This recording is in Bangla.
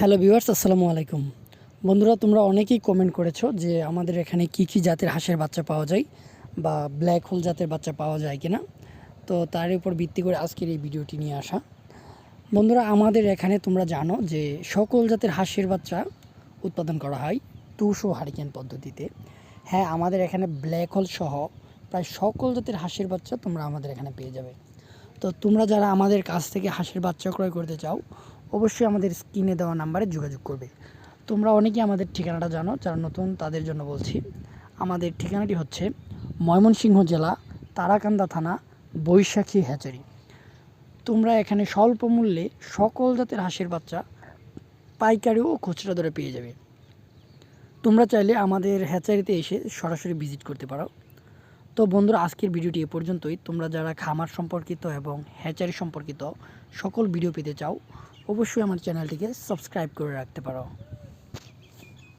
হ্যালো ভিউয়ার্স, আসসালামু আলাইকুম। বন্ধুরা, তোমরা অনেকেই কমেন্ট করেছ যে আমাদের এখানে কি কি জাতের হাঁসের বাচ্চা পাওয়া যায় বা ব্ল্যাক হোল জাতের বাচ্চা পাওয়া যায় কিনা। তো তার উপর ভিত্তি করে আজকের এই ভিডিওটি নিয়ে আসা। বন্ধুরা, আমাদের এখানে তোমরা জানো যে সকল জাতের হাঁসের বাচ্চা উৎপাদন করা হয় টুশো হারিকেন পদ্ধতিতে। হ্যাঁ আমাদের এখানে ব্ল্যাক হোল সহ প্রায় সকল জাতের হাঁসের বাচ্চা তোমরা আমাদের এখানে পেয়ে যাবে। তো তোমরা যারা আমাদের কাছ থেকে হাঁসের বাচ্চা ক্রয় করতে চাও অবশ্যই আমাদের স্ক্রিনে দেওয়া নাম্বারে যোগাযোগ করবে। তোমরা অনেকেই আমাদের ঠিকানাটা জানো, যারা নতুন তাদের জন্য বলছি। আমাদের ঠিকানাটি হচ্ছে ময়মনসিংহ জেলা, তারাকান্দা থানা, বৈশাখী হ্যাচারি। তোমরা এখানে স্বল্প মূল্যে সকল জাতের হাঁসের বাচ্চা পাইকারি ও খুচরা দরে পেয়ে যাবে। তোমরা চাইলে আমাদের হ্যাচারিতে এসে সরাসরি ভিজিট করতে পারো। তো বন্ধুরা, আজকের ভিডিওটি এ পর্যন্তই। তোমরা যারা খামার সম্পর্কিত এবং হ্যাচারি সম্পর্কিত সকল ভিডিও পেতে চাও অবশ্যই আমার চ্যানেলটিকে সাবস্ক্রাইব করে রাখতে পারো।